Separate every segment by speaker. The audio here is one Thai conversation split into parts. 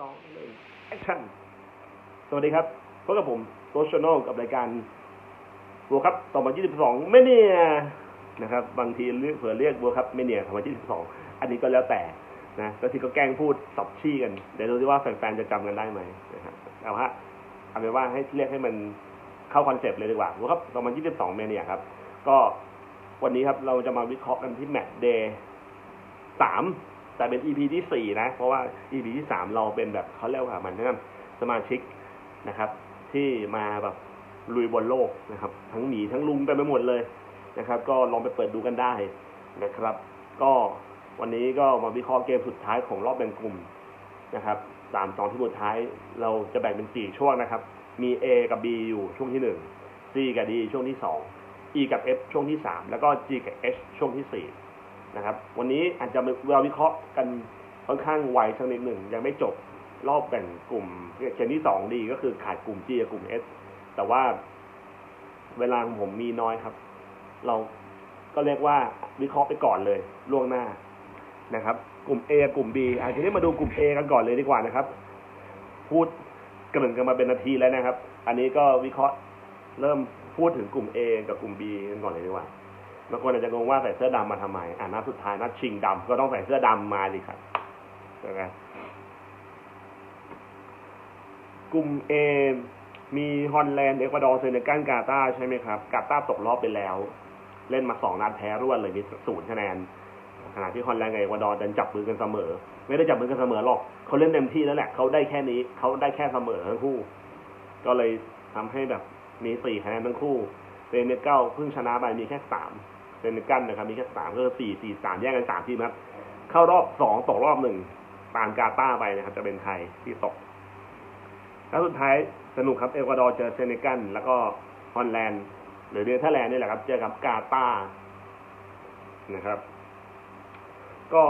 Speaker 1: สองหนึ่งแอคชั่น สวัสดีครับพบกับผมโซชโนกับรายการบัวครับ2022ไม่เนียนะครับ บางทีเรียกเผื่อเรียกบัวครับไม่เนี่ย2022อันนี้ก็แล้วแต่นะแล้วทีก็แกล้งพูดสับชี่กัน เดี๋ยวดูซิว่าแฟนๆจะจำกันได้ไหมนะครับเอาฮะเอาเป็นว่าให้เรียกให้มันเข้าคอนเซปต์เลยดีกว่าบัวครับ2022เมเนียครับ ก็วันนี้ครับเราจะมาวิเคราะห์กันที่แมตช์เดย์สาม แต่เป็น EP ที่สี่นะ เพราะว่า EP ที่สามเราเป็นแบบเขาเรียกว่ามันนะครับสมาชิกนะครับ ที่มาแบบลุยบนโลกนะครับ ทั้งหมีทั้งลุงไปไปหมดเลยนะครับ ก็ลองไปเปิดดูกันได้นะครับ ก็วันนี้ก็มาวิเคราะห์เกมสุดท้ายของรอบแบ่งกลุ่มนะครับสามสองที่สุดท้ายเราจะแบ่งเป็นสี่ช่วงนะครับ มี A กับ B อยู่ช่วงที่หนึ่ง C กับ D ช่วงที่สอง E กับ F ช่วงที่สามแล้วก็ G กับ H ช่วงที่สี่ นะครับ วันนี้อาจจะเราวิเคราะห์กันค่อนข้างไวสักนิดหนึ่งยังไม่จบรอบแบ่งกลุ่มเกมที่สองดีก็คือขาดกลุ่ม G กับกลุ่ม S แต่ว่าเวลาของผมมีน้อยครับ เราก็เรียกว่าวิเคราะห์ไปก่อนเลยล่วงหน้านะครับ กลุ่ม A กับกลุ่ม B อาจจะได้มาดูกลุ่ม A กันก่อนเลยดีกว่านะครับ พูดกระหนึ่งกันมาเป็นนาทีแล้วนะครับ อันนี้ก็วิเคราะห์เริ่มพูดถึงกลุ่ม A กับกลุ่ม B กันก่อนเลยดีกว่า บางคนอาจจะงงว่าใส่เสื้อดำมาทำไมอ่านัดสุดท้ายนัดชิงดำก็ต้องใส่เสื้อดำมาดิครับใช่ไหมกลุ่ม A มีฮอลแลนด์เอกวาดอร์เซเนกัลกาตาใช่ไหมครับ กาตาตกรอบไปแล้ว เล่นมาสองนัดแพ้รวดเลยมีศูนย์คะแนนขณะที่ฮอลแลนด์กับเอกวาดอร์ดันจับมือกันเสมอ ไม่ได้จับมือกันเสมอหรอกเขาเล่นเต็มที่แล้วแหละเขาได้แค่นี้เขาได้แค่เสมอทั้งคู่ ก็เลยทำให้แบบมีสี่คะแนนทั้งคู่เซเนกัลเพิ่งชนะไปมีแค่สาม เซเนกัลนะครับมีแค่สามก็คือสี่สี่สามแยกกันสามทีมครับ เข้ารอบสองตกรอบหนึ่งตามกาตาไปนะครับ จะเป็นไทยที่ตก แล้วสุดท้ายสนุกครับเอกวาดอร์เจอเซเนกัลแล้วก็ฮอลแลนด์หรือเดนเธอร์แลนด์นี่แหละครับ เจอกับกาตานะครับ ก็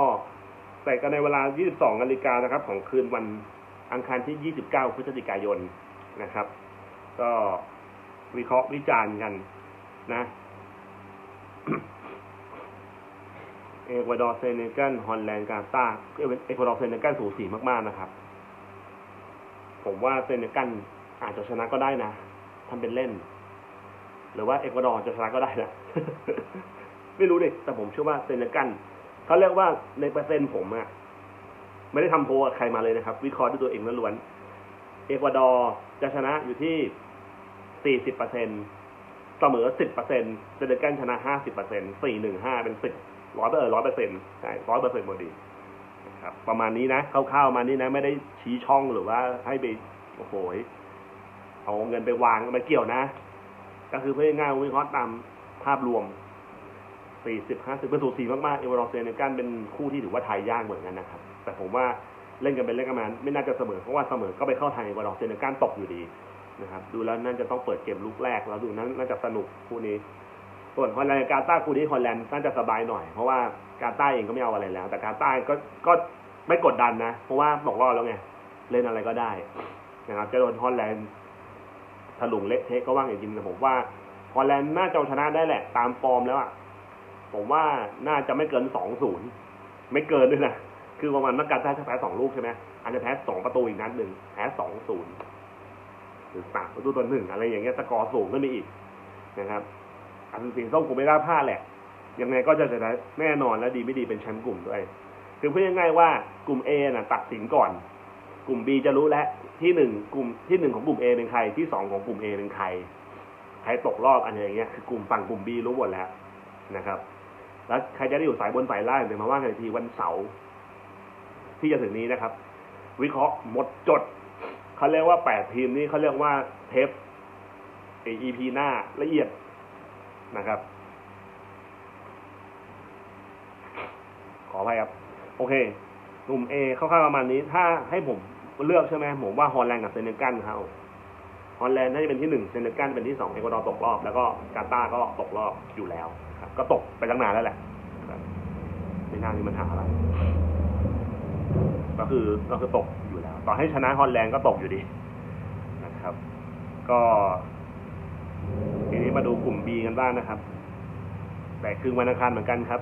Speaker 1: ใส่กันในเวลา 22นาฬิกานะครับ ของคืนวันอังคารที่ 29 พฤศจิกายนนะครับ ก็วิเคราะห์วิจารณ์กันนะ เอกวาดอร์เซเนกัลฮอลแลนด์กาตาเอกวาดอร์เซเนกัลสูสีมากๆนะครับ ผมว่าเซเนกัลอาจจะชนะก็ได้นะทำเป็นเล่น หรือว่าเอกวาดอร์จะชนะก็ได้นะไม่รู้ดิแต่ผมเชื่อว่าเซเนกัลเขาเรียกว่าในเปอร์เซ็นต์ผมอะไม่ได้ทำโพลใครมาเลยนะครับ วิเคราะห์ด้วยตัวเองล้วนเอกวาดอร์จะชนะอยู่ที่ 40เปอร์เซ็นเสมอ 10เปอร์เซ็นเซเนกัลชนะ 50เปอร์เซ็น4 1 5 เป็น 10 ร้อยเปอร์ร้อยเปอร์เซ็นต์ใช่ร้อยเปอร์เซ็นต์พอดีครับประมาณนี้นะคร่าวๆมานี้นะ ไม่ได้ชี้ช่องหรือว่าให้ไปโอ้โหเอาเงินไปวางมาเกี่ยวนะ ก็คือเพื่อง่ายวิเคราะห์ตามภาพรวม40 50เป็นสูสีมากๆเอเวอร์เซเนกันเป็นคู่ที่ถือว่าไทยยากเหมือนกันนะครับ แต่ผมว่าเล่นกันเป็นเล่นกันมาไม่น่าจะเสมอเพราะว่าเสมอก็ไปเข้าทางเอเวอร์เซเนกันตกอยู่ดีนะครับ ดูแล้วน่าจะต้องเปิดเกมลูกแรกแล้วดูนั้นน่าจะสนุกคู่นี้ ส่วนฮอลแลนด์กาตาร์คู่นี้ฮอลแลนด์น่าจะสบายหน่อย เพราะว่ากาตาร์เองก็ไม่เอาอะไรแล้ว แต่กาตาร์ก็ก็ไม่กดดันนะ เพราะว่าบอกว่าแล้วไง เล่นอะไรก็ได้นะครับจะโดนฮอลแลนด์ถลุงเละเทะก็ว่างอย่างจริงแต่ผมว่าฮอลแลนด์น่าจะชนะได้แหละ ตามฟอร์มแล้วอะผมว่าน่าจะไม่เกินสองศูนย์ไม่เกินด้วยนะคือประมาณนักการจะแพ้สองลูกใช่ไหมอาจจะแพ้สองประตูอีกนัดหนึ่งแพ้สองศูนย์หรือสามประตูต่อหนึ่งอะไรอย่างเงี้ยสกอร์สูงขึ้นไปอีกนะครับ อันสิ่งต้องผมไม่ได้พลาดแหละ ยังไงก็จะชนะแน่นอนและดีไม่ดีเป็นแชมป์กลุ่มด้วย คือพูดง่ายๆว่ากลุ่ม A น่ะตัดสินก่อน กลุ่ม B จะรู้แล้วที่หนึ่งกลุ่มที่หนึ่งของกลุ่ม A เป็นใคร ที่สองของกลุ่ม A เป็นใคร ใครตกรอบอันอย่างเงี้ยคือกลุ่มฝั่งกลุ่ม B รู้หมดแล้วนะครับ แล้วใครจะได้อยู่สายบนสายล่างเดี๋ยวมาว่ากันอีกทีวันเสาร์ที่จะถึงนี้นะครับ วิเคราะห์หมดจดเขาเรียกว่าแปดทีมนี้เขาเรียกว่าเทป EP หน้าละเอียด นะครับ ขออภัยครับ โอเคกลุ่ม A เข้าๆประมาณนี้ ถ้าให้ผมเลือกใช่ไหมผมว่าฮอลแลนด์กับเซเนกัลครับฮอลแลนด์น่าจะเป็นที่หนึ่งเซเนกัลเป็นที่สองเอกวาดอร์ตกรอบ แล้วก็กาตาร์ก็ตกรอบอยู่แล้วครับก็ตกไปตั้งนานแล้วแหละไม่น่ามีปัญหาอะไรก็คือก็คือตกอยู่แล้ว ต่อให้ชนะฮอลแลนด์ก็ตกอยู่ดีนะครับ ก็ นี้มาดูกลุ่ม B กันบ้างนะครับ แต่คือวันอังคารเหมือนกันครับ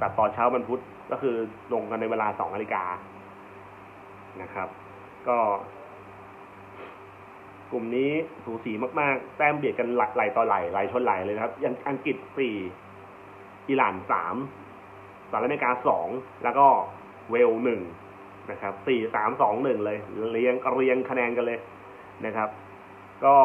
Speaker 1: ตัดต่อเช้าวันพุธก็คือลงกันในเวลาสองนาฬิกานะครับ ก็ กลุ่มนี้สูสีมาก ๆ แต้มเบียดกันหลักไหลต่อไหลไหลชนไหลเลยนะครับยังอังกฤษสี่อิหร่านสามสหรัฐอเมริกาสองแล้วก็เวลหนึ่งนะครับสี่สามสองหนึ่งเลยเรียงเรียงคะแนนกันเลยนะครับ ก็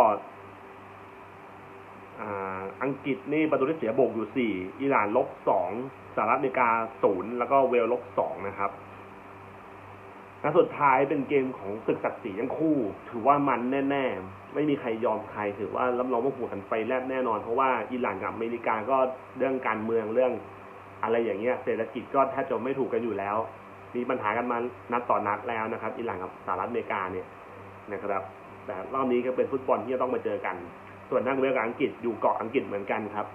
Speaker 1: อังกฤษนี่ประตูที่เสียบวกอยู่สี่อิหร่านลบสองสหรัฐอเมริกาศูนย์แล้วก็เวลลบสองนะครับนัดสุดท้ายเป็นเกมของศึกศักดิ์ศรีทั้งคู่ ถือว่ามันแน่ ๆ ไม่มีใครยอมใคร ถือว่ารับรองว่าหัวกันไฟแลบแน่นอน เพราะว่าอิหร่านกับอเมริกาก็เรื่องการเมืองเรื่อง อะไรอย่างเงี้ย เศรษฐกิจก็แทบจะไม่ถูกกันอยู่แล้ว มีปัญหากันมานัดต่อนัดแล้วนะครับ อิหร่านกับสหรัฐอเมริกาเนี่ยนะครับ แต่รอบนี้ก็เป็นฟุตบอลที่จะต้องมาเจอกัน ส่วนทางเวลกับอังกฤษอยู่เกาะอังกฤษเหมือนกันครับ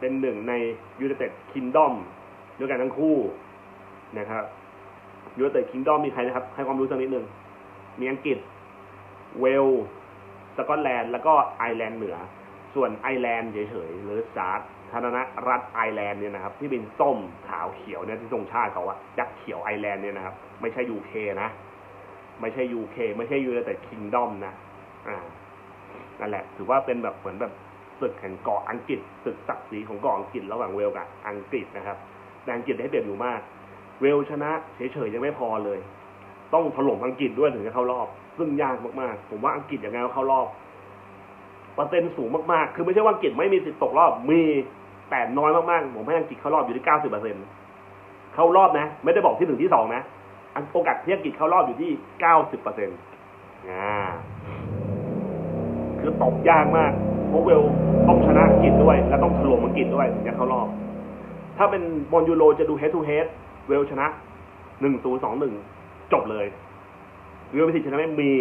Speaker 1: เป็นหนึ่งในยู i นเต็ดคิงดอมด้วยกันทั้งคู่นะครับยู i นเต็ดคิงดอมมีใครนะครับ ให้ความรู้สักนิดหนึ่งมีอังกฤษ เวลส์สกอตแลนด์แล้วก็ไอร์แลนด์เหนือ ส่วนไอร์แลนด์เฉยๆหรือสาธารณรัฐไอร์แลนด์เนี่ยนะครับ ที่เป็นส้มขาวเขียวเนี่ยที่ทรงชาติเขาอะยักษ์เขียวไอร์แลนด์เนี่ยนะครับ ไม่ใช่ยูเคนะ ไม่ใช่ยูเคไม่ใช่ยู i นเต็ดคิงดอมนะ อ่าันแหละ ถือว่าเป็นแบบเหมือนแบบศึกแห่งเกาะอังกฤษศึกศักดิ์ศรีของเกาะอังกฤษระหว่างเวลกับอังกฤษนะครับแต่อังกฤษได้เปรียบอยู่มาก เวลชนะเฉยๆยังไม่พอเลย ต้องถล่มอังกฤษด้วยถึงจะเข้ารอบ ซึ่งยากมากๆ ผมว่าอังกฤษอย่างไงก็เข้ารอบเปอร์เซ็นต์สูงมากๆ คือไม่ใช่ว่าอังกฤษไม่มีสิทธิ์ตกรอบ มีแต่น้อยมากๆ ผมให้อังกฤษเข้ารอบอยู่ที่เก้าสิบเปอร์เซ็นต์เข้ารอบนะ ไม่ได้บอกที่หนึ่งที่สองนะ โอกาสที่อังกฤษเข้ารอบอยู่ที่เก้าสิบเปอร์เซ็นต์อ่า คือตกยากมากเพราะเวลต้องชนะอังกฤษด้วย และต้องถล่มอังกฤษด้วยถึงจะเข้ารอบ ถ้าเป็นบอลยูโรจะดู head to head เวลชนะหนึ่งศูนย์สองหนึ่งจบเลยเวลมีสิทธิชนะไม่มี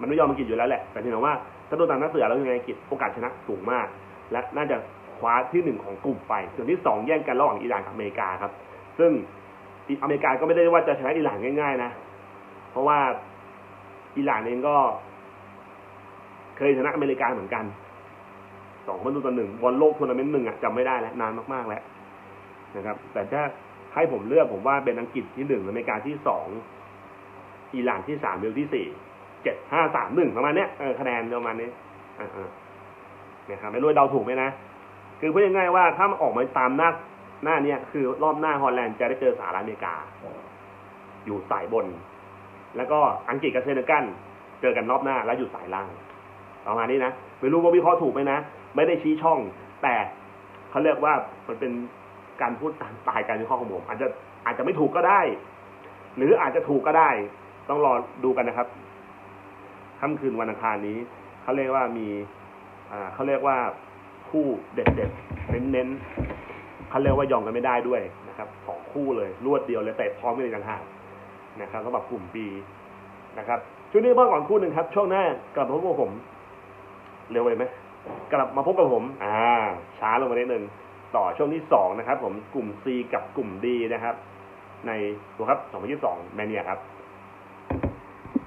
Speaker 1: มันไม่ยอมอังกฤษอยู่แล้วแหละ แต่ทีนี้ว่าถ้าดูตามหน้าเสือแล้วยังไงอังกฤษโอกาสชนะสูงมาก และน่าจะคว้าที่หนึ่งของกลุ่มไป ส่วนที่สองแย่งกันระหว่างอิหร่านกับอเมริกาครับ ซึ่งอเมริกาก็ไม่ได้ว่าจะชนะอิหร่านง่าย ๆ นะ เพราะว่าอิหร่านเองก็ เคยชนะอเมริกาเหมือนกันสองประตูต่อหนึ่งบอลโลกทัวร์นาเมนต์หนึ่งอะจำไม่ได้แล้วนานมากๆแล้วนะครับ แต่ถ้าให้ผมเลือกผมว่าเป็นอังกฤษที่หนึ่งอเมริกาที่สองอิหร่านที่สามเบลที่สี่เจ็ดห้าสามหนึ่งประมาณเนี้ยเออคะแนนประมาณนี้อ่านะครับไม่รู้เดาถูกไหมนะคือพูดง่ายๆว่าถ้ามันออกมาตามหน้าหน้าเนี้ยคือรอบหน้าฮอลแลนด์จะได้เจอสหรัฐอเมริกา อยู่สายบน แล้วก็อังกฤษกับเซเนกัลเจอกันรอบหน้าแล้วอยู่สายล่าง ประมาณนี้นะไม่รู้ว่าวิเคราะห์ถูกไหมนะไม่ได้ชี้ช่อง แต่เขาเรียกว่ามันเป็นการพูดตามสไตล์การวิเคราะห์ของผมอาจจะอาจจะไม่ถูกก็ได้ หรืออาจจะถูกก็ได้ ต้องรอดูกันนะครับค่ำคืนวันอังคารนี้เขาเรียกว่ามีอ่าเขาเรียกว่าคู่เด็ดเด็ดเน้นเน้นเขาเรียกว่ายอมกันไม่ได้ด้วยนะครับสองคู่เลยรวดเดียวเลยเตะพร้อมกันเลยต่างหากนะครับสำหรับกลุ่ม B นะครับช่วงนี้เพิ่มก่อนคู่หนึ่งครับ ช่วงหน้ากลับมาพบกับผม เร็วไปไหมกลับมาพบกับผม อ่า ช้าลงมานิดนึงต่อช่วงที่สองนะครับ ผมกลุ่ม C กับกลุ่ม D นะครับ ในตัวครับ2022แมเนียครับ